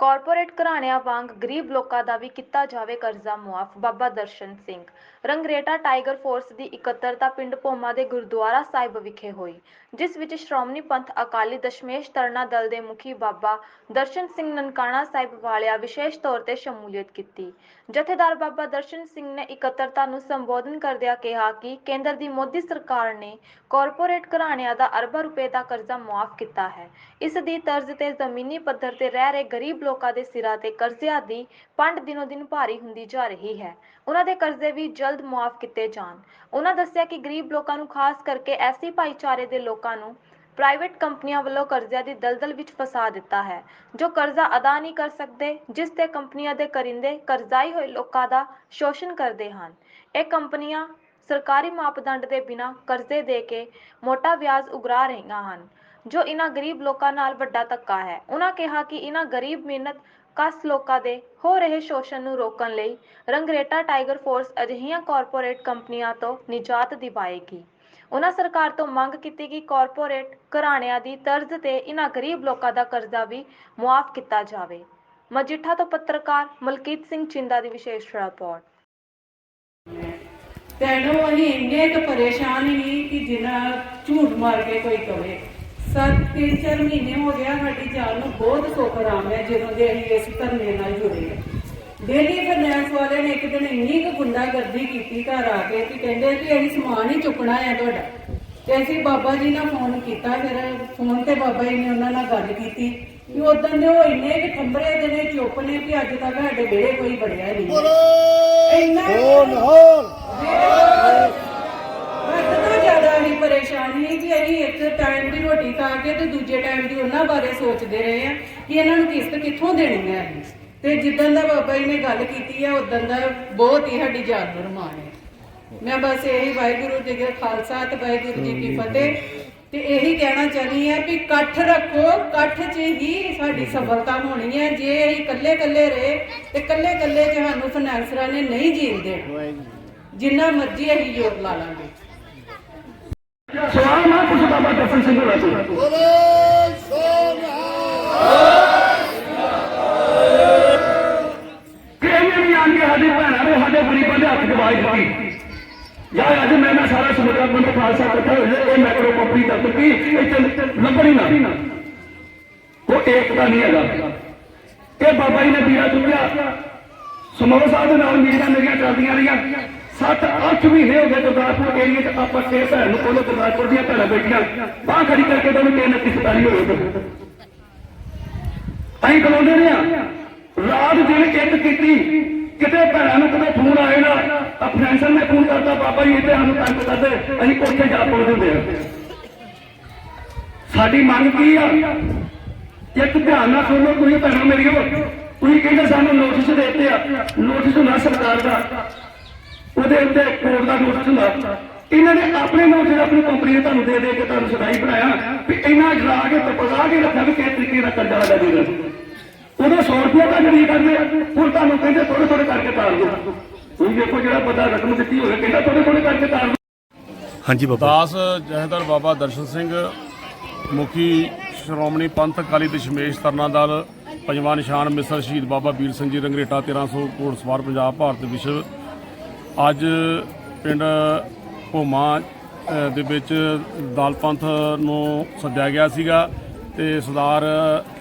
Corporate ਘਰਾਣਿਆਂ ਵਾਂਗ ਗਰੀਬ ਲੋਕਾਂ ਦਾ ਵੀ ਕੀਤਾ ਜਾਵੇ ਕਰਜ਼ਾ ਮੁਆਫ। ਬਾਬਾ ਦਰਸ਼ਨ ਸਿੰਘ, ਰੰਗਰੇਟਾ ਟਾਈਗਰ ਫੋਰਸ ਦੀ ਇਕੱਤਰਤਾ ਪਿੰਡ ਭੋਮਾ ਦੇ ਗੁਰਦੁਆਰਾ ਸਾਹਿਬ ਵਿਖੇ ਹੋਈ, ਜਿਸ ਵਿੱਚ ਸ਼੍ਰੋਮਣੀ ਪੰਥ ਅਕਾਲੀ ਦਸ਼ਮੇਸ਼ ਤਰਨਾ ਦਲ ਦੇ ਮੁਖੀ ਬਾਬਾ ਦਰਸ਼ਨ ਸਿੰਘ ਨਨਕਾਣਾ ਸਾਹਿਬ ਵਾਲਿਆ ਵਿਸ਼ੇਸ਼ ਤੌਰ ਤੇ ਸ਼ਮੂਲੀਅਤ ਕੀਤੀ। ਜਥੇਦਾਰ ਬਾਬਾ ਦਰਸ਼ਨ ਸਿੰਘ ਨੇ ਇਕੱਤਰਤਾ ਨੂੰ ਸੰਬੋਧਨ ਕਰਦਿਆਂ ਕਿਹਾ ਕਿ ਕੇਂਦਰ ਦੀ ਮੋਦੀ ਸਰਕਾਰ ਨੇ ਕਾਰਪੋਰੇਟ ਘਰਾਣਿਆਂ ਦਾ ਅਰਬਾਂ ਰੁਪਏ ਦਾ ਕਰਜ਼ਾ ਮੁਆਫ ਕੀਤਾ ਹੈ। ਇਸ ਦੀ ਤਰਜ਼ ਤੇ ਜ਼ਮੀਨੀ ਪੱਧਰ ਤੇ ਰਹਿ ਰਹੇ ਗਰੀਬ ਲੋਕਾਂ ਦੇ ਸਿਰਾਂ ਤੇ ਕਰਜ਼ਿਆਂ ਦੀ ਪੰਡ ਦਿਨੋ ਦਿਨ ਭਾਰੀ ਹੁੰਦੀ ਜਾ ਰਹੀ ਹੈ। ਉਹਨਾਂ ਦੇ ਕਰਜ਼ੇ ਵੀ ਜਲਦ ਮੁਆਫ ਕੀਤੇ ਜਾਣ। ਉਹਨਾਂ ਦੱਸਿਆ ਕਿ ਗਰੀਬ ਲੋਕਾਂ ਨੂੰ ਖਾਸ ਕਰਕੇ ਐਸੀ ਭਾਈਚਾਰੇ ਦੇ ਲੋਕਾਂ ਨੂੰ ਪ੍ਰਾਈਵੇਟ ਕੰਪਨੀਆਂ ਵੱਲੋਂ ਕਰਜ਼ਿਆਂ ਦੀ ਦਲਦਲ ਵਿੱਚ ਫਸਾ ਦਿੱਤਾ ਹੈ, ਜੋ ਕਰਜ਼ਾ ਅਦਾ ਨਹੀਂ ਕਰ ਸਕਦੇ, ਜਿਸ ਤੇ ਕੰਪਨੀਆਂ ਦੇ ਕਰਿੰਦੇ ਕਰਜ਼ਾਈ ਹੋਏ ਲੋਕਾਂ ਦਾ ਸ਼ੋਸ਼ਣ ਕਰਦੇ ਹਨ। ਇਹ ਕੰਪਨੀਆਂ ਸਰਕਾਰੀ ਮਾਪਦੰਡ ਦੇ ਬਿਨਾਂ ਕਰਜ਼ੇ ਦੇ ਕੇ ਮੋਟਾ ਵਿਆਜ ਉਗਰਾ ਰਹੀਆਂ ਹਨ। ਜੋ ਇਹਨਾਂ ਗਰੀਬ ਲੋਕਾਂ ਨਾਲ ਵੱਡਾ ਧੱਕਾ ਹੈ। ਉਹਨਾਂ ਕਿਹਾ ਕਿ ਇਹਨਾਂ ਗਰੀਬ ਮਿਹਨਤ ਕਸ ਲੋਕਾਂ ਦੇ ਹੋ ਰਹੇ ਸ਼ੋਸ਼ਣ ਨੂੰ ਰੋਕਣ ਲਈ ਰੰਗਰੇਟਾ ਟਾਈਗਰ ਫੋਰਸ ਅਜਿਹੀਆਂ ਕਾਰਪੋਰੇਟ ਕੰਪਨੀਆਂ ਤੋਂ ਨਿਜਾਤ ਦਿਵਾਏਗੀ। ਉਹਨਾਂ ਸਰਕਾਰ ਤੋਂ ਮੰਗ ਕੀਤੀ ਕਿ ਕਾਰਪੋਰੇਟ ਘਰਾਣਿਆਂ ਦੀ ਤਰਜ਼ ਤੇ ਇਹਨਾਂ ਗਰੀਬ ਲੋਕਾਂ ਦਾ ਕਰਜ਼ਾ ਵੀ ਮੁਆਫ ਕੀਤਾ ਜਾਵੇ। ਮਜੀਠਾ ਤੋਂ ਪੱਤਰਕਾਰ ਮਲਕੀਤ ਸਿੰਘ ਚਿੰਦਾ ਦੀ ਵਿਸ਼ੇਸ਼ ਰਿਪੋਰਟ। ਤੈਨੂੰ ਅਸੀਂ ਇੰਨੇ ਕੁ ਪਰੇਸ਼ਾਨ ਹੀ ਕਿ ਜਿੰਨਾ ਝੂਠ ਮਾਰ ਕੇ ਕੋਈ ਕਵੇ। ਸੱਤ ਤਿੰਨ ਚਾਰ ਮਹੀਨੇ ਹੋ ਗਿਆ ਸਾਡੀ ਜਾਨ ਨੂੰ ਬਹੁਤ ਸੁੱਖ ਆਰਾਮ ਹੈ ਜਦੋਂ ਦੇ ਅਸੀਂ ਇਸ ਧਰਨੇ ਨਾਲ ਜੁੜੇ ਹਾਂ। ਡੇਲੀ ਫਾਈਨੈਂਸ ਵਾਲੇ ਨੇ ਇੱਕ ਦਿਨ ਇੰਨੀ ਕੁ ਗੁੰਡਾਗਰਦੀ ਕੀਤੀ ਘਰ ਆ ਕੇ ਕਿ ਕਹਿੰਦੇ ਕਿ ਅਸੀਂ ਸਮਾਨ ਹੀ ਚੁੱਕਣਾ ਹੈ ਤੁਹਾਡਾ। ਤੇ ਅਸੀਂ ਬਾਬਾ ਜੀ ਨਾਲ ਫੋਨ ਕੀਤਾ ਫਿਰ ਫੋਨ ਤੇ ਬਾਬਾ ਜੀ ਨੇ ਉਹਨਾਂ ਨਾਲ ਗੱਲ ਕੀਤੀ ਕਿ ਉਦੋਂ ਦੇ ਉਹ ਇੰਨੇ ਕਿ ਠੰਬਰੇ ਦੇ ਨੇ ਚੁੱਪ ਨੇ ਕਿ ਅੱਜ ਤੱਕ ਸਾਡੇ ਵਿਹੜੇ ਕੋਈ ਵੜਿਆ ਨਹੀਂ। ਇੰਨਾ ਪਰੇਸ਼ਾਨੀ ਹੈ ਕਿ ਅਸੀਂ ਇੱਕ ਟਾਈਮ ਦੀ ਰੋਟੀ ਖਾ ਕੇ ਤੇ ਦੂਜੇ ਟਾਈਮ ਦੀ ਉਹਨਾਂ ਬਾਰੇ ਸੋਚਦੇ ਰਹੇ ਆ ਕਿ ਇਹਨਾਂ ਨੂੰ ਕਿਸ਼ਤ ਕਿੱਥੋਂ ਦੇਣੀ ਹੈ। ਤੇ ਜਿੱਦਣ ਦਾ ਬਾਬਾ ਜੀ ਨੇ ਗੱਲ ਕੀਤੀ ਹੈ ਉਦੋਂ ਦਾ ਬਹੁਤ ਹੀ ਸਾਡੀ ਜਾਨ ਨੂੰ ਰਮਾਨ ਹੈ। ਮੈਂ ਬਸ ਇਹੀ ਵਾਹਿਗੁਰੂ ਜੀ ਦਾ ਖਾਲਸਾ ਤੇ ਵਾਹਿਗੁਰੂ ਜੀ ਕੀ ਫਤਿਹ। ਤੇ ਇਹੀ ਕਹਿਣਾ ਚਾਹਨੀ ਹੈ ਕਿ ਇਕੱਠ ਰੱਖੋ ਇਕੱਠ 'ਚ ਹੀ ਸਾਡੀ ਸਫਲਤਾ ਹੋਣੀ ਹੈ। ਜੇ ਅਸੀਂ ਇਕੱਲੇ ਇਕੱਲੇ ਰਹੇ ਤੇ ਇਕੱਲੇ ਇਕੱਲੇ 'ਚ ਸਾਨੂੰ ਫਾਈਨੈਂਸਰਾਂ ਨੇ ਨਹੀਂ ਜੀਣ ਦੇਣਾ ਜਿੰਨਾ ਮਰਜ਼ੀ ਅਸੀਂ ਜ਼ੋਰ ਲਾ ਲਾਂਗੇ। ਸਵਾਲ ਨਾ ਕੁਛ ਬਾਬਾ ਦਰਸ਼ਨ ਸਿੰਘ ਹੋਣਾ ਸੀ ਕਿਹਨੇ ਵੀ ਆਣ ਸਾਡੇ ਭੈਣਾਂ ਦੇ ਸਾਡੇ ਗਰੀਬਾਂ ਦੇ ਹੱਥ 'ਚ ਆਵਾਜ਼ ਯਾਰ ਅੱਜ ਮੈਂ ਨਾ ਸਾਰਾ ਸਮੁੰਦਰ ਬੰਦ ਖਾਲਸਾ ਇਕੱਠਾ ਹੋਇਆ, ਇਹ ਮੈਕਰੋ ਕੰਪਨੀ ਦਾ ਕੀ ਇਹ ਚੱਲ ਲੱਭਣੀ ਨਾ ਉਹ ਏਕਤਾ ਨਹੀਂ ਹੈਗਾ। ਇਹ ਬਾਬਾ ਜੀ ਨੇ ਵੀਰਾ ਚੁੱਕਿਆ। ਸਮੋਰ ਸਾਹਿਬ ਦੇ ਨਾਲ ਮੀਟਿੰਗਾਂ ਮੇਰੀਆਂ ਚੱਲਦੀਆਂ ਰਹੀਆਂ। 7-8 ਮਹੀਨੇ ਹੋ ਗਏ ਗੁਰਦਾਸਪੁਰ ਏਰੀਏ 'ਚ ਆਪਾਂ ਤੇ ਭੈਣ ਨੂੰ ਕੋਲੋਂ ਗੁਰਦਾਸਪੁਰ ਦੀਆਂ ਭੈਣਾਂ ਬੈਠੀਆਂ। ਬਾਹ ਖੜੀ ਕਰਕੇ ਤੁਹਾਨੂੰ ਤਿੰਨ ਕਿਸਤਾਰੀ ਹੋਏ ਤੇ ਅਸੀਂ ਕਲੋਂਦੇ ਰਹੇ ਆ ਰਾਤ ਦਿਨ ਇੱਕ ਕੀਤੀ। ਕਿਤੇ ਭੈਣਾਂ ਨੂੰ ਕਦੇ ਫੋਨ ਆਏ ਨਾ, ਤਾਂ ਫੈਂਸਰ ਨੇ ਫੋਨ ਕਰਤਾ ਬਾਬਾ ਜੀ, ਇੱਥੇ ਸਾਨੂੰ ਤੰਗ ਕਰਦੇ। ਅਸੀਂ ਕੋਠੇ ਜਾ ਪਹੁੰਚਦੇ ਹੁੰਦੇ ਆ ਸਾਡੀ ਮੰਗ ਕੀ ਆ? ਇੱਕ ਧਿਆਨ ਨਾਲ ਸੁਣੋ, ਤੁਸੀਂ ਭੈਣਾਂ ਮੇਰੀਓ। ਤੁਸੀਂ ਕਹਿੰਦੇ ਸਾਨੂੰ ਨੋਟਿਸ ਦਿੱਤੇ ਆ। ਨੋਟਿਸ ਹੁੰਦਾ ਸਰਕਾਰ ਦਾ। ਉਹਦੇ ਉੱਤੇ ਕੋਰਟ ਦਾ ਨੋਟਿਸ ਹੁੰਦਾ। ਇਹਨਾਂ ਨੇ ਆਪਣੇ ਨੋਟਿਸ ਆਪਣੀ ਕੰਪਨੀ ਨੇ ਤੁਹਾਨੂੰ ਦੇ ਦੇ ਕੇ ਤੁਹਾਨੂੰ ਸਦਾਈ ਬਣਾਇਆ ਵੀ ਇਹਨਾਂ ਡਰਾ ਕੇ ਤਪਗਾ ਕੇ ਰੱਖਿਆ ਵੀ ਕਿਸ ਤਰੀਕੇ ਦਾ ਕਰਜ਼ਾ ਲਗਾ ਦੇ ਉਦੋਂ 100 ਰੁਪਏ ਦਾ ਜਰੀ ਕਰਦੇ ਹੁਣ ਤੁਹਾਨੂੰ ਕਹਿੰਦੇ ਥੋੜੇ ਥੋੜੇ ਕਰਕੇ ਤਾਰ ਦਿਓ। ਤੁਸੀਂ ਦੇਖੋ ਜਿਹੜਾ ਬੰਦਾ ਰਕਮ ਦਿੱਤੀ ਹੋਵੇ ਕਹਿੰਦਾ ਥੋੜੇ ਥੋੜੇ ਕਰਕੇ ਤਾਰ ਦਿਓ। ਹਾਂਜੀ ਬਾਬਾ। ਦਾਸ ਜਹੇਦਾਰ ਬਾਬਾ ਦਰਸ਼ਨ ਸਿੰਘ ਮੁਖੀ ਸ਼੍ਰੋਮਣੀ ਪੰਥ ਅਕਾਲੀ ਦਸ਼ਮੇਸ਼ ਤਰਨਾ ਦਲ ਪੰਜਵਾਂ ਨਿਸ਼ਾਨ ਮਿਸਰ ਸ਼ਹੀਦ ਬਾਬਾ ਵੀਰ ਸਿੰਘ ਜੀ ਰੰਗਰੇਟਾ 1300 ਕੋਟ ਸਵਾਰ ਪੰਜਾਬ ਭਾਰਤ ਵਿਸ਼ਵ ਅੱਜ ਪਿੰਡ ਭੋਮਾ ਦੇ ਵਿੱਚ ਦਲ ਪੰਥ ਨੂੰ ਸੱਦਿਆ ਗਿਆ ਸੀਗਾ ਤੇ ਸਰਦਾਰ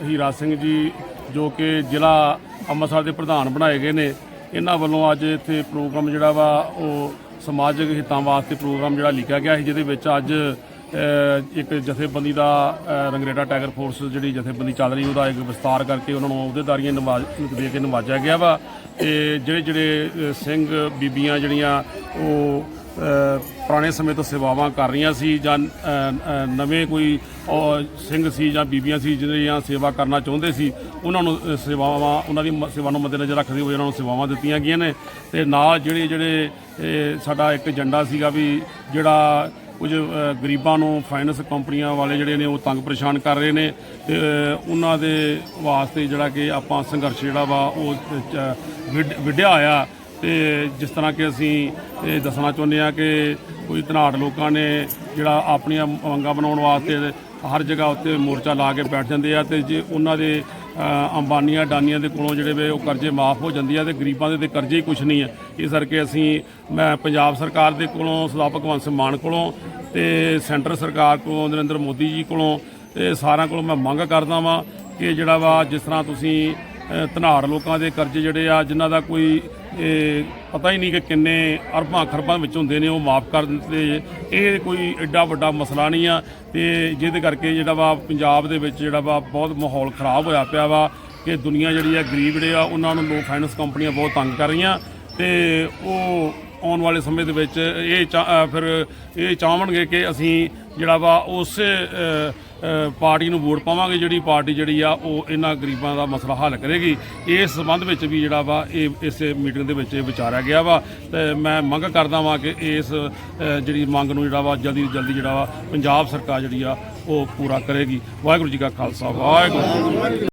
ਹੀਰਾ ਸਿੰਘ ਜੀ, ਜੋ ਕਿ ਜ਼ਿਲ੍ਹਾ ਅੰਮ੍ਰਿਤਸਰ ਦੇ ਪ੍ਰਧਾਨ ਬਣਾਏ ਗਏ ਨੇ, ਇਹਨਾਂ ਵੱਲੋਂ ਅੱਜ ਇੱਥੇ ਪ੍ਰੋਗਰਾਮ ਜਿਹੜਾ ਵਾ, ਉਹ ਸਮਾਜਿਕ ਹਿੱਤਾਂ ਵਾਸਤੇ ਪ੍ਰੋਗਰਾਮ ਜਿਹੜਾ ਲਿਖਿਆ ਗਿਆ ਸੀ, ਜਿਹਦੇ ਵਿੱਚ ਅੱਜ ਇੱਕ ਜਥੇਬੰਦੀ ਦਾ ਰੰਗਰੇਟਾ ਟਾਈਗਰ ਫੋਰਸ ਜਿਹੜੀ ਜਥੇਬੰਦੀ ਚੱਲ ਰਹੀ, ਉਹਦਾ ਇੱਕ ਵਿਸਤਾਰ ਕਰਕੇ ਉਹਨਾਂ ਨੂੰ ਅਹੁਦੇਦਾਰੀਆਂ ਨਿਵਾਜ ਦੇ ਕੇ ਨਿਵਾਜਿਆ ਗਿਆ ਵਾ। ਤੇ ਜਿਹੜੇ ਜਿਹੜੇ ਸਿੰਘ ਬੀਬੀਆਂ ਜਿਹੜੀਆਂ, ਉਹ ਪੁਰਾਣੇ ਸਮੇਂ ਤੋਂ ਸੇਵਾਵਾਂ ਕਰ ਰਹੀਆਂ ਸੀ ਜਾਂ ਨਵੇਂ ਕੋਈ ਸਿੰਘ ਸੀ ਜਾਂ ਬੀਬੀਆਂ ਸੀ ਜਿਹੜੀਆਂ ਸੇਵਾ ਕਰਨਾ ਚਾਹੁੰਦੇ ਸੀ, ਉਹਨਾਂ ਨੂੰ ਸੇਵਾਵਾਂ, ਉਹਨਾਂ ਦੀ ਮ- ਸੇਵਾ ਨੂੰ ਮੱਦੇਨਜ਼ਰ ਰੱਖਦੇ ਹੋਏ ਉਹਨਾਂ ਨੂੰ ਸੇਵਾਵਾਂ ਦਿੱਤੀਆਂ ਗਈਆਂ ਨੇ। ਤੇ ਨਾਲ ਜਿਹੜੇ ਜਿਹੜੇ ਸਾਡਾ ਇੱਕ ਏਜੰਡਾ ਸੀਗਾ ਵੀ ਜਿਹੜਾ ਕੁਝ ਗਰੀਬਾਂ ਨੂੰ ਫਾਈਨੈਂਸ ਕੰਪਨੀਆਂ ਵਾਲੇ ਜਿਹੜੇ ਨੇ ਉਹ ਤੰਗ ਪਰੇਸ਼ਾਨ ਕਰ ਰਹੇ ਨੇ ਤੇ ਉਹਨਾਂ ਦੇ ਵਾਸਤੇ ਜਿਹੜਾ ਕਿ ਆਪਾਂ ਸੰਘਰਸ਼ ਜਿਹੜਾ ਵਾ ਉਹ ਵਿੱਢਿਆ ਹੋਇਆ। ਤੇ ਜਿਸ ਤਰ੍ਹਾਂ ਕਿ ਅਸੀਂ ਇਹ ਦੱਸਣਾ ਚਾਹੁੰਦੇ ਆ ਕਿ ਕੋਈ ਧਨਾੜ ਲੋਕਾਂ ਨੇ ਜਿਹੜਾ ਆਪਣੀਆਂ ਮੰਗਾਂ ਬਣਾਉਣ ਵਾਸਤੇ ਹਰ ਜਗ੍ਹਾ ਉੱਤੇ ਮੋਰਚਾ ਲਾ ਕੇ ਬੈਠ ਜਾਂਦੇ ਆ ਤੇ ਜੇ ਉਹਨਾਂ ਦੇ ਅੰਬਾਨੀਆਂ, ਡਾਨੀਆਂ ਦੇ ਕੋਲੋਂ ਜਿਹੜੇ ਵੇ ਉਹ ਕਰਜ਼ੇ ਮਾਫ ਹੋ ਜਾਂਦੇ ਆ ਤੇ ਗਰੀਬਾਂ ਦੇ ਤੇ ਕਰਜ਼ੇ ਹੀ ਕੁਝ ਨਹੀਂ ਹੈ ਇਸ ਕਰਕੇ ਅਸੀਂ, ਮੈਂ ਪੰਜਾਬ ਸਰਕਾਰ ਦੇ ਕੋਲੋਂ ਸਰਦਾਰ ਭਗਵੰਤ ਸਿੰਘ ਮਾਨ ਕੋਲੋਂ ਤੇ ਸੈਂਟਰ ਸਰਕਾਰ ਕੋਲੋਂ, ਨਰਿੰਦਰ ਮੋਦੀ ਜੀ ਕੋਲੋਂ ਤੇ ਸਾਰਿਆਂ ਕੋਲੋਂ ਮੈਂ ਮੰਗ ਕਰਦਾ ਵਾਂ ਕਿ ਜਿਹੜਾ ਵਾ ਜਿਸ ਤਰ੍ਹਾਂ ਤੁਸੀਂ ਧਨਾੜ ਲੋਕਾਂ ਦੇ ਕਰਜ਼ੇ ਜਿਹੜੇ ਆ, ਜਿਨ੍ਹਾਂ ਦਾ ਕੋਈ ਪਤਾ ਹੀ ਨਹੀਂ ਕਿ ਕਿੰਨੇ ਅਰਬਾਂ ਖਰਬਾਂ ਵਿੱਚ ਹੁੰਦੇ ਨੇ, ਉਹ ਮਾਫ ਕਰ ਦਿੱਤੇ ਇਹ ਕੋਈ ਐਡਾ ਵੱਡਾ ਮਸਲਾ ਨਹੀਂ ਆ ਤੇ ਜਿਹਦੇ ਕਰਕੇ ਜਿਹੜਾ ਵਾ ਪੰਜਾਬ ਦੇ ਵਿੱਚ ਜਿਹੜਾ ਵਾ ਬਹੁਤ ਮਾਹੌਲ ਖਰਾਬ ਹੋਇਆ ਪਿਆ ਵਾ ਕਿ ਦੁਨੀਆ ਜਿਹੜੀ ਆ ਗਰੀਬ ਜਿਹੜੇ ਆ, ਉਹਨਾਂ ਨੂੰ ਲੋ ਫਾਈਨੈਂਸ ਕੰਪਨੀਆਂ ਬਹੁਤ ਤੰਗ ਕਰ ਰਹੀਆਂ ਤੇ ਉਹ ਆਉਣ ਵਾਲੇ ਸਮੇਂ ਦੇ ਵਿੱਚ ਇਹ ਚਾ- ਫਿਰ ਇਹ ਚਾਹਣਗੇ ਕਿ ਅਸੀਂ ਜਿਹੜਾ ਵਾ ਉਸ ਪਾਰਟੀ ਨੂੰ ਵੋਟ ਪਾਵਾਂਗੇ, ਜਿਹੜੀ ਪਾਰਟੀ ਜਿਹੜੀ ਆ, ਉਹ ਇਹਨਾਂ ਗਰੀਬਾਂ ਦਾ ਮਸਲਾ ਹੱਲ ਕਰੇਗੀ। ਇਸ ਸੰਬੰਧ ਵਿੱਚ ਵੀ ਜਿਹੜਾ ਵਾ, ਇਹ, ਇਸੇ ਮੀਟਿੰਗ ਦੇ ਵਿੱਚ ਇਹ ਵਿਚਾਰਿਆ ਗਿਆ ਵਾ। ਤੇ ਮੈਂ ਮੰਗ ਕਰਦਾ ਵਾਂ ਕਿ ਇਸ ਜਿਹੜੀ ਮੰਗ ਨੂੰ ਜਿਹੜਾ ਵਾ, ਜਲਦੀ ਤੋਂ ਜਲਦੀ ਜਿਹੜਾ ਵਾ, ਪੰਜਾਬ ਸਰਕਾਰ ਜਿਹੜੀ ਆ, ਉਹ ਪੂਰਾ ਕਰੇਗੀ। ਵਾਹਿਗੁਰੂ ਜੀ ਕਾ ਖਾਲਸਾ, ਵਾਹਿਗੁਰੂ ਜੀ ਕੀ